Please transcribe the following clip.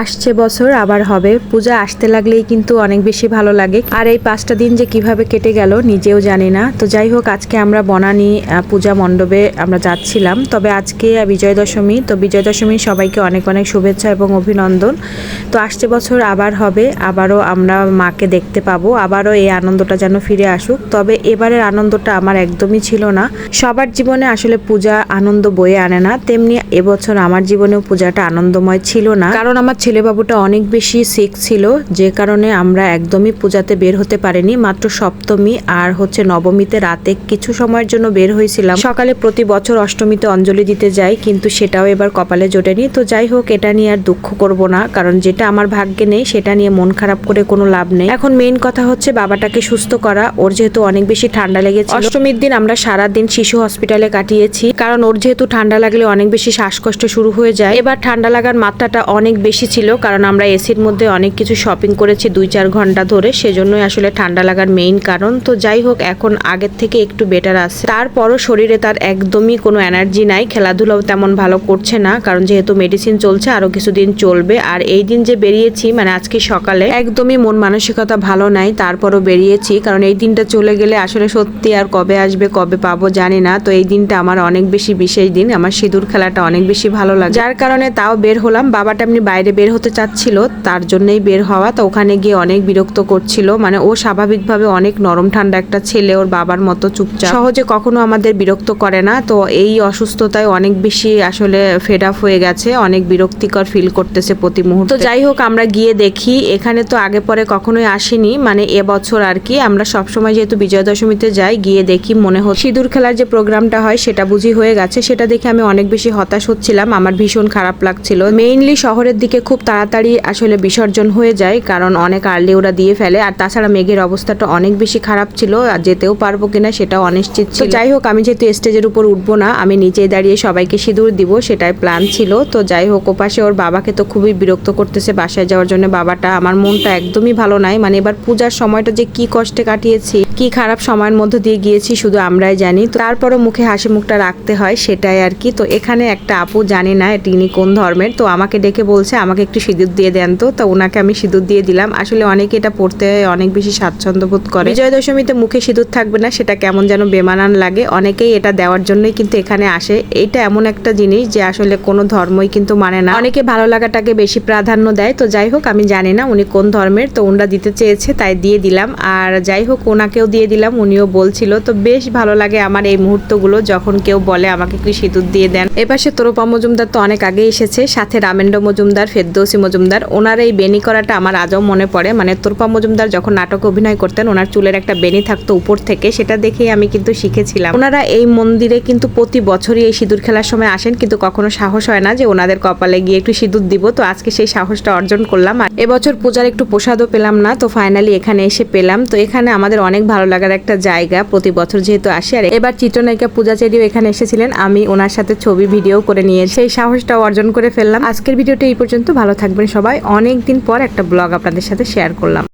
আসছে বছর, আবার হবে। পূজা আসতে লাগলেই কিন্তু অনেক বেশি ভালো লাগে। আর এই পাঁচটা দিন যে কীভাবে কেটে গেল নিজেও জানি না। তো যাই হোক, আজকে আমরা বনানী পূজা মণ্ডপে আমরা যাচ্ছিলাম। তবে আজকে বিজয় দশমী তো বিজয় দশমী সবাইকে অনেক অনেক শুভেচ্ছা এবং অভিনন্দন। তো আসছে বছর, আবার হবে। আবারও আমরা মাকে দেখতে পাবো। আবারও এই আনন্দটা যেন ফিরে আসুক। তবে এবারের আনন্দটা আমার একদমই ছিল না। সবার জীবনে আসলে পূজা আনন্দ বয়ে আনে না। তেমনি এবছর আমার জীবনেও পূজাটা আনন্দময় ছিল না। কারণ আমার ছেলেবাবুটা অনেক বেশি সিক ছিল, যে কারণে আমরা একদমই পূজাতে বের হতে পারিনি। মাত্র সপ্তমী আর হচ্ছে নবমীতে রাতে কিছু সময়ের জন্য বের হয়েছিলাম। সকালে প্রতি বছর অষ্টমীতে অঞ্জলি দিতে যাই, কিন্তু সেটাও এবার কপালে জোটেনি। তো যাই হোক, এটা নিয়ে আর দুঃখ করব না, কারণ যেটা আমার ভাগ্যে নেই, সেটা নিয়ে মন খারাপ করে কোনো লাভ নেই। এখন মেইন কথা হচ্ছে বাবাটাকে সুস্থ করা। ওর যেহেতু অনেক বেশি ঠান্ডা লেগেছে অষ্টমীর দিন আমরা সারা দিন শিশু হসপিটালে কাটিয়েছি, কারণ ওর যেহেতু ঠান্ডা লাগলে অনেক বেশি শ্বাসকষ্ট শুরু হয়ে যায়। এবার ঠান্ডা লাগার মাত্রাটা অনেক বেশি ছিল, কারণ আমরা এসির মধ্যে অনেক কিছু শপিং করেছি দুই চার ঘণ্টা ধরে, সেজন্যই আসলে ঠান্ডা লাগার মেইন কারণ। তো যাই হোক, এখন আগের থেকে একটু বেটার আছে। তারপরও শরীরে তার একদমই কোনো এনার্জি নাই, খেলাধুলাও তেমন ভালো করছে না, কারণ যেহেতু মেডিসিন চলছে আরও কিছুদিন চলবে। আর এই দিন যে বেরিয়েছি মানে আজকে সকালে, একদমই মন মানসিকতা ভালো নাই, তারপরও বেরিয়েছি। কারণ এই দিনটা চলে গেলে আসলে সত্যি আর কবে আসবে, কবে পাবো জানি না, তো এই দিনটা আমার অনেক বেশি বিশেষ দিন, আমার সিঁদুর খেলাটা অনেক বেশি ভালো লাগে। যার কারণে তাও বের হলাম, বাবাটা এমনি বাইরে বের হতে চাচ্ছিল, তার জন্যই বের হওয়া। তো ওখানে গিয়ে অনেক বিরক্ত করছিল। মানে ও স্বাভাবিকভাবে অনেক নরম ঠান্ডা একটা ছেলে, ওর বাবার মতো চুপচাপ। সহজে কখনো আমাদের বিরক্ত করে না। তো এই অসুস্থতায় অনেক বেশি আসলে ফেড আপ হয়ে গেছে। অনেক বিরক্তিকর ফিল করতেছে প্রতি মুহূর্তে। তো যাই হোক, আমরা গিয়ে দেখি। এখানে তো আগে পরে কখনোই আসিনি। মানে এবছর আর কি। আমরা সবসময় যেহেতু বিজয়া দশমীতে যাই, গিয়ে দেখি মনে হচ্ছে। সিঁদুর খেলার যে প্রোগ্রামটা হয়, সেটা বুঝি হয়ে গেছে। সেটা দেখে আমি অনেক বেশি হতাশ হচ্ছিলাম। আমার ভীষণ খারাপ লাগছিল। মেইনলি শহরের দিকে খুব তাড়াতাড়ি আসলে বিসর্জন হয়ে যায় কারণ অনেক আর্লি ওরা দিয়ে ফেলে। আর তাছাড়া মেঘের অবস্থাটা অনেক বেশি খারাপ ছিল আর যেতেও পারব কিনা সেটাও অনিশ্চিত ছিল। যাই হোক আমি যেহেতু স্টেজের উপর উঠবো না আমি নিচেই দাঁড়িয়ে সবাইকে সিঁদুর দিব সেটাই প্ল্যান ছিল। তো যাই হোক ওপাশে ওর বাবাকে তো খুবই বিরক্ত করতেছে বাসায় যাওয়ার জন্য। বাবাটা আমার মনটা একদমই ভালো নাই। মানে এবার পূজার সময়টা যে কি কষ্টে কাটিয়েছি কি খারাপ সময়ের মধ্যে দিয়ে গিয়েছি শুধু আমরাই জানি। তারপরও মুখে হাসি মুখটা রাখতে হয় সেটাই আর কি। তো এখানে একটা আপু জানি না তিনি কোন ধর্মের? তো আমাকে ডেকে বলছে আমাকে একটু সিঁদুর দিয়ে দেন তো তো ওনাকে আমি সিঁদুর দিয়ে দিলাম। আসলে অনেকে এটা পড়তে অনেক বেশি স্বাচ্ছন্দ্য বোধ করে। বিজয় দশমীতে মুখে সিঁদুর থাকবে না, সেটা কেমন যেন বেমানান লাগে। অনেকেই এটা দেওয়ার জন্যই কিন্তু এখানে আসে। এটা এমন একটা জিনিস যে আসলে কোনো ধর্মই কিন্তু মানে না। অনেকে ভালো লাগাটাকে বেশি প্রাধান্য দেয়। তো যাই হোক, আমি জানি না উনি কোন ধর্মের, তো ওনারা দিতে চেয়েছে, তাই দিয়ে দিলাম। আর যাই হোক, ওনাকেও দিয়ে দিলাম, উনিও বলছিল, তো বেশ ভালো লাগে আমার এই মুহূর্তগুলো, যখন কেউ বলে আমাকে কি সিঁদুর দিয়ে দেন। এপাশে তোরপা মজুমদার তো অনেক আগে এসেছে, সাথে রামেন্দ্র মজুমদার ফেরদৌসি মজুমদার। ওনার এই বেনি করাটা আমার আজও মনে পড়ে। মানে তোরপা মজুমদার যখন নাটকে অভিনয় করতেন, ওনার চুলের একটা বেনি থাকতো উপর থেকে, সেটা দেখেই আমি কিন্তু শিখেছিলাম। ওনারা এই মন্দিরে কিন্তু প্রতি বছরই এই সিঁদুর খেলার সময় আসেন, কিন্তু কখনো সাহস হয় না যে ওনাদের কপালে গিয়ে একটু সিঁদুর দিব। তো আজকে সেই সাহসটা অর্জন করলাম। আর এবছর পূজার একটু প্রসাদও পেলাম না, তো ফাইনালি এখানে এসে পেলাম। তো এখানে আমাদের অনেক ভালো লাগার একটা জায়গা প্রতি বছর যেহেতু আসি। আর এবার চিত্রনায়িকা পূজা চেরিও এখানে এসেছিলেন। আমি ওনার সাথে ছবি ভিডিও করে নিয়ে সেই সাহসটা অর্জন করে ফেললাম। আজকের ভিডিওটা এই পর্যন্ত। ভালো থাকবেন সবাই। অনেক দিন পর একটা ব্লগ আপনাদের সাথে শেয়ার করলাম।